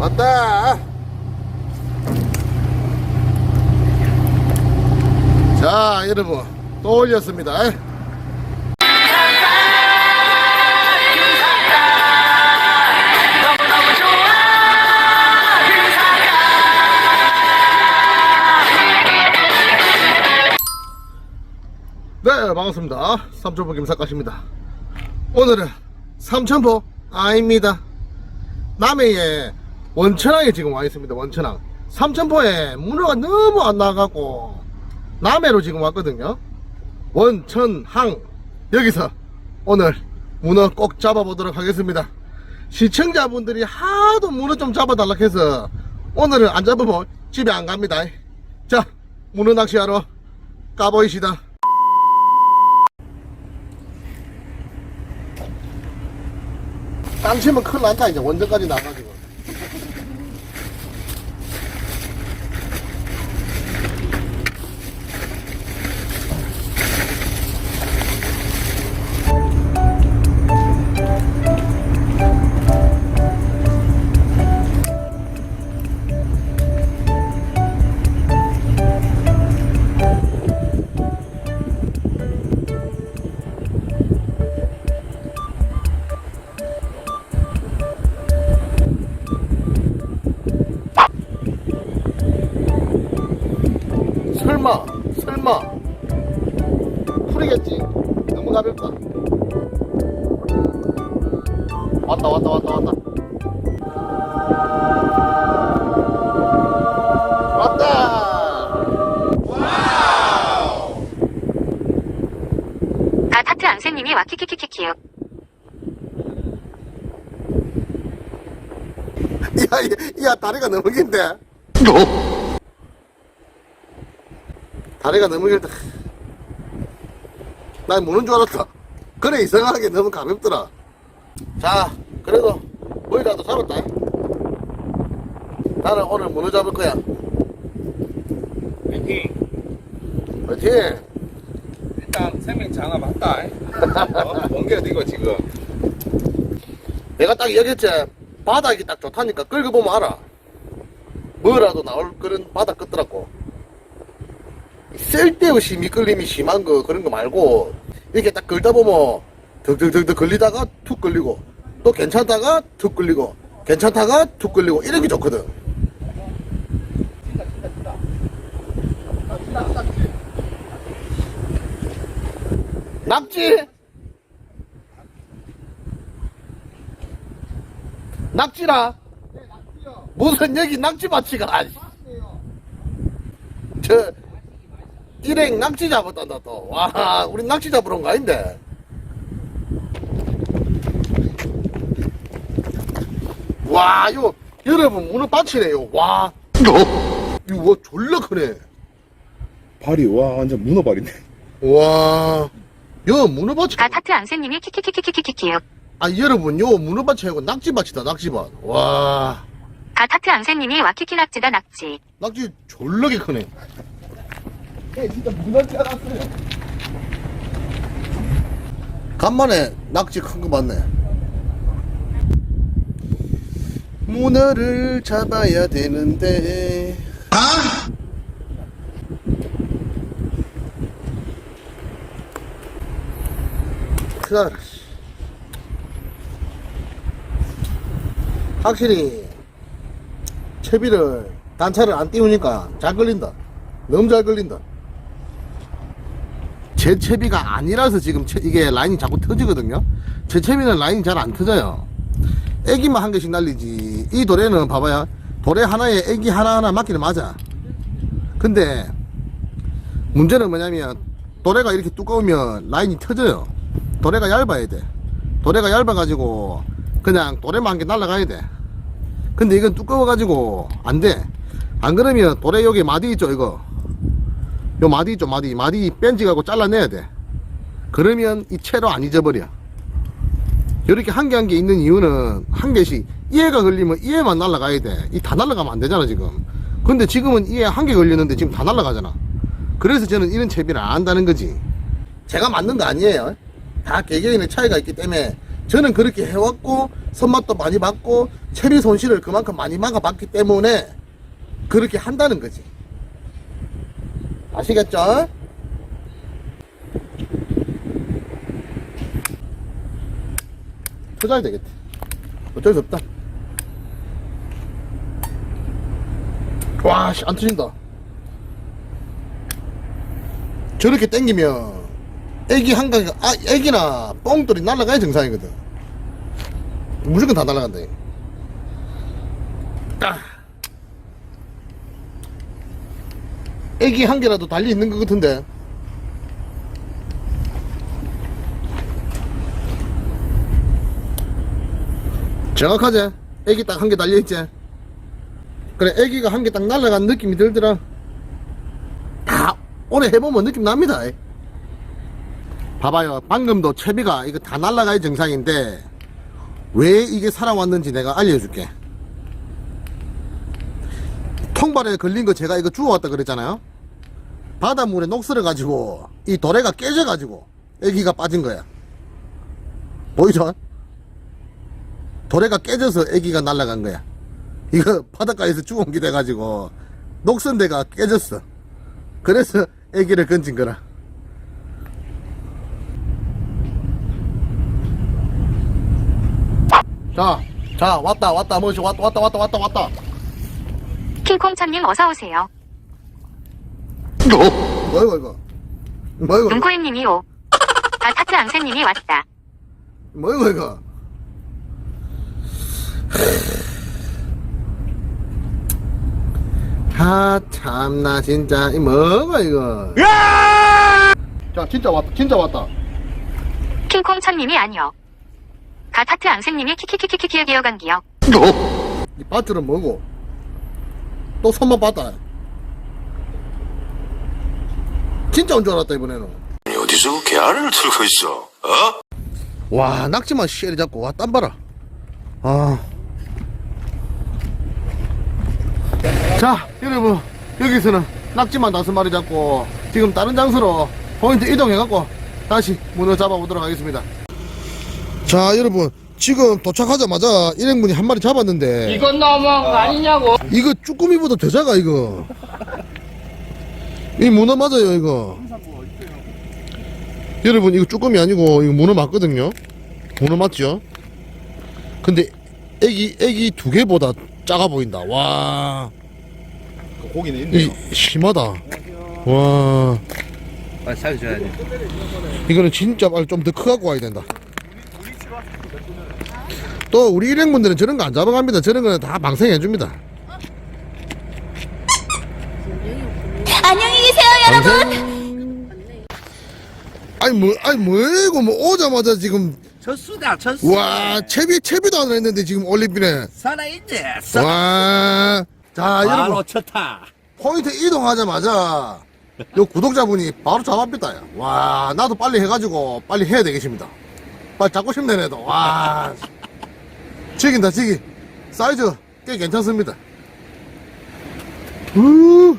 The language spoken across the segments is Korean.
왔다. 자, 여러분. 또 올렸습니다. 네, 반갑습니다. 삼천포 김사까십니다. 오늘은 삼천포 아입니다. 남해에 원천항에 지금 와 있습니다. 원천항. 삼천포에 문어가 너무 안 나가고 남해로 지금 왔거든요. 원천항 여기서 오늘 문어 꼭 잡아보도록 하겠습니다. 시청자분들이 하도 문어 좀 잡아달라 해서 오늘은 안 잡으면 집에 안 갑니다. 자, 문어 낚시하러 가보이시다. 땅 치면 큰일 난다 이제 원전까지 나가지고 설마 설마. 풀이겠지? 너무 가볍다. 왔다 왔다 왔다 왔다. 왔다! 아 타트 앙세님이 와키키키키키요. 야, 야, 다리가 너무 긴데? 다리가 너무 길다. 난 무는 줄 알았다. 그래, 이상하게 너무 가볍더라. 자, 그래도 뭐이라도 잡았다. 나는 오늘 문어 잡을 거야. 파이팅! 화이팅! 일단 생명 장화 맞다. 어? 번개가 이거 지금. 내가 딱 여겼지. 바닥이 딱 좋다니까 긁어보면 알아. 뭐라도 나올 그런 바닥 끝더라고. 쓸데없이 미끌림이 심한 거 그런 거 말고 이렇게 딱 긁다 보면 득득득득 걸리다가 툭 걸리고 또 괜찮다가 툭 걸리고 괜찮다가 툭 걸리고 이런 게 좋거든. 낙지! 낙지라? 무슨 여기 낙지밭이가 아니 저 일행 낙지 잡았단다 또 와 우리 낙지 잡으러 온 거 아닌데. 와 이거 여러분 문어 밭이네요. 와. 이거 와 졸라 크네. 발이 와 완전 문어발이네 와. 여 문어 밭이. 아 타트 앙세님이 키키키키키키키요. 아 여러분 요 문어 밭이 아니고 낙지 밭이다 낙지 밭 와 아 타트 앙세님이 와키키 낙지다 낙지. 낙지 졸라게 크네 진짜 문어인 줄 알았어요 간만에 낙지 큰거 봤네. 문어를 잡아야 되는데. 났다, 씨. 확실히 채비를 단차를 안 띄우니까 잘 걸린다. 너무 잘 걸린다. 제 채비가 아니라서 지금 채- 이게 라인이 자꾸 터지거든요. 제 채비는 라인이 잘 안 터져요. 애기만 한 개씩 날리지. 이 도래는 봐봐요. 도래 하나에 애기 하나하나 맞기는 맞아. 근데 문제는 뭐냐면 도래가 이렇게 두꺼우면 라인이 터져요. 도래가 얇아야 돼. 도래가 얇아 가지고 그냥 도래만 한 개 날라가야 돼. 근데 이건 두꺼워 가지고 안 돼. 안 그러면 도래 여기 마디 있죠 이거. 요 마디 있죠 마디. 마디 뺀지가고 잘라내야 돼. 그러면 이 채로 안 잊어버려. 이렇게 한 개 한 개 있는 이유는 한 개씩 이해가 걸리면 이해만 날라가야 돼이 다 날라가면 안 되잖아 지금. 근데 지금은 이해 한 개 걸렸는데 지금 다 날라가잖아. 그래서 저는 이런 채비를 안 한다는 거지. 제가 만든 거 아니에요. 다 개개인의 차이가 있기 때문에 저는 그렇게 해왔고 손맛도 많이 받고 체리 손실을 그만큼 많이 막아봤기 때문에 그렇게 한다는 거지 아시겠죠? 투자해야 되겠다. 어쩔 수 없다. 와 씨 안 터진다. 저렇게 땡기면 애기 한가가 아 애기나 뻥돌이 날아가야 정상이거든. 무조건 다 날아간다 이거. 아. 애기 한 개라도 달리 있는 것 같은데. 정확하지? 애기 딱 한 개 달려있지? 그래 애기가 한 개 딱 날아간 느낌이 들더라. 다 오래 해보면 느낌 납니다. 봐봐요. 방금도 채비가 이거 다 날아가야 정상인데 왜 이게 살아왔는지 내가 알려줄게. 통발에 걸린 거 제가 이거 주워왔다 그랬잖아요 바닷물에 녹슬어 가지고 이 도래가 깨져 가지고 애기가 빠진 거야 보이죠? 도래가 깨져서 애기가 날아간 거야 이거 바닷가에서 주운 게 돼가지고 녹슨 데가 깨졌어 그래서 애기를 건진 거라 자, 자, 왔다, 왔다, 뭐지, 왔다, 왔다, 왔다, 왔다, 왔다. 킹콩 참님 어서 오세요. 뭐, 이거, 이거. 뭐, 이거, 이거. 눈코입님이 오. 아, 타트 앙센님이 왔다. 뭐, 이거, 이거. 아, 참나, 진짜. 이 뭐가, 이거. 자, 진짜 왔다, 진짜 왔다. 킹콩참님이 아니요. 가 타트 앙센님이 키키키키키키에 기어간 기억. 이 밧줄은 뭐고? 또 손만 봤다. 진짜 온 줄 알았다, 이번에는. 어디서 개알을 들고 있어? 어? 와 낙지만 시리 잡고 와땀 봐라 아. 자 여러분 여기서는 낙지만 다섯 마리 잡고 지금 다른 장소로 포인트 이동해갖고 다시 문어 잡아보도록 하겠습니다 자 여러분 지금 도착하자마자 일행분이 한 마리 잡았는데 이건 너무한 거 아니냐고. 이거 쭈꾸미보다 더 작아 이거 이 문어 맞아요 이거. 여러분 이거 쭈꾸미 아니고 이거 문어 맞거든요? 문어 맞죠? 근데 애기 애기 두 개보다 작아 보인다. 와. 고기는 이, 있네요. 심하다. 와. 빨리 살려줘야 돼. 이거는 진짜 말좀더 크갖고 와야 된다. 또 우리 일행분들은 저런 거 안 잡아갑니다. 저런 거는 다 방생해 줍니다 안녕히 계세요, 여러분. 아니 뭐 아니 뭐이고 뭐 오자마자 지금 첫수다 첫수. 와 채비 채비도 안 했는데 지금 올림픽에 살아있네. 와. 자 여러분 첫타. 포인트 이동하자마자 요 구독자분이 바로 잡았겠다 야. 와 나도 빨리 해가지고 빨리 해야 되겠습니다 빨리 잡고 싶네 내도 와 지긴다 지기 사이즈 꽤 괜찮습니다 우.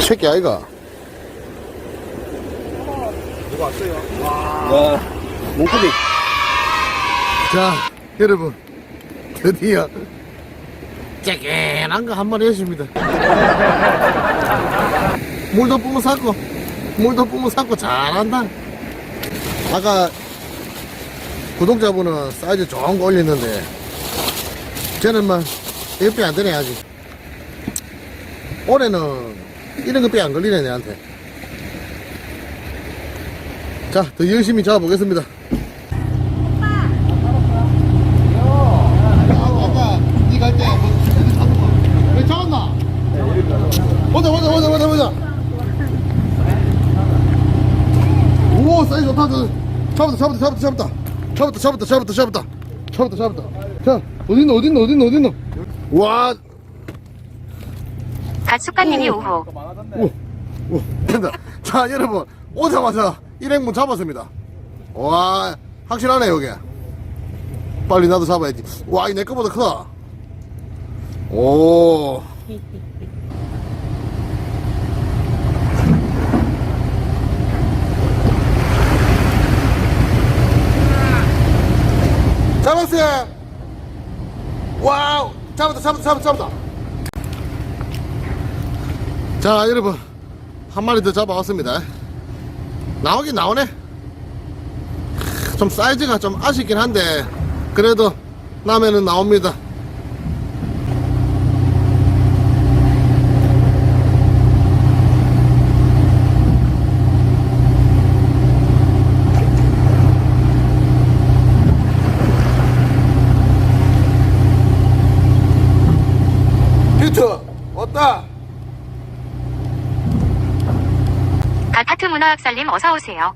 새끼 아이가 몽크리. 자 여러분. 드디어. 째깨난 거한 마리 했습니다. 물도 뿜어 샀고 물도 뿜어 샀고 잘한다. 아까 구독자분은 사이즈 좋은 거 올렸는데 저는 막 이거 빼안 되네 아직. 올해는 이런 거 빼 안 걸리네 내한테 자 더 열심히 잡아보겠습니다? 보자 보자 보자 보자 보자 오 사이즈 좋다 잡았다 잡았다 잡았다 잡았다 잡았다 잡았다 잡았다 잡았다 잡았다 잡았다 자 어딨노 어딨노 어딨노 어딨노 와 갓수가님이 오. 5호. 또 많아졌네. 오, 오, 된다. 자, 여러분, 오자마자 일행문 잡았습니다. 와, 확실하네, 여기. 빨리 나도 잡아야지. 와, 이내 거보다 크다. 오. 잡았어요. 와우. 잡았다, 잡았다, 잡았다, 잡았다. 자 여러분 한 마리 더 잡아왔습니다 나오긴 나오네. 좀 사이즈가 좀 아쉽긴 한데 그래도 라면은 나옵니다 히트 왔다 갓하트 문화학살님 어서 오세요.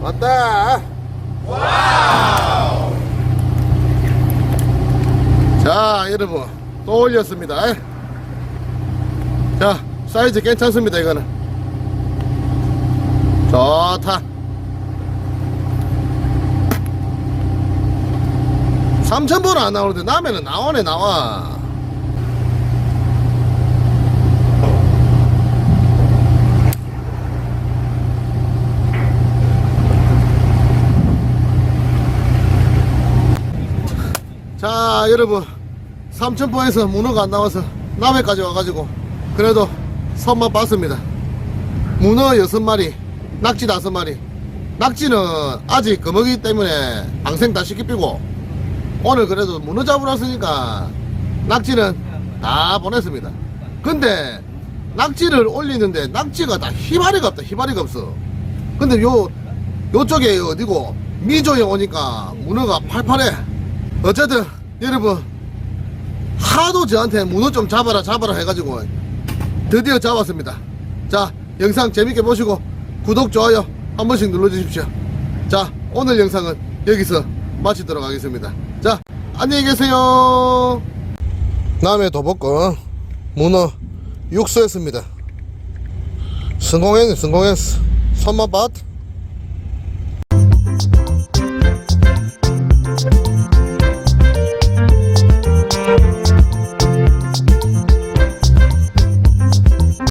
왔다. 자, 여러분. 또 올렸습니다. 자, 사이즈 괜찮습니다, 이거는. 좋다. 3,000번 안 나오는데, 남에는 나오네, 나와. 자 여러분 삼천포에서 문어가 안 나와서 남해까지 와가지고 그래도 선만 봤습니다. 문어 여섯 마리 낙지 다섯 마리. 낙지는 아직 금어기 때문에 방생 다 시키고 오늘 그래도 문어 잡으러 왔으니까 낙지는 다 보냈습니다. 근데 낙지를 올리는데 낙지가 다 희바리가 없다 희바리가 없어. 근데 요 요쪽에 어디고 미조에 오니까 문어가 팔팔해. 어쨌든 여러분 하도 저한테 문어 좀 잡아라 잡아라 해가지고 드디어 잡았습니다. 자 영상 재밌게 보시고 구독 좋아요 한 번씩 눌러주십시오. 자 오늘 영상은 여기서 마치도록 하겠습니다. 자 안녕히 계세요. 남해 도복권 문어 육수했습니다. 성공했네 성공했어. 손맛 봤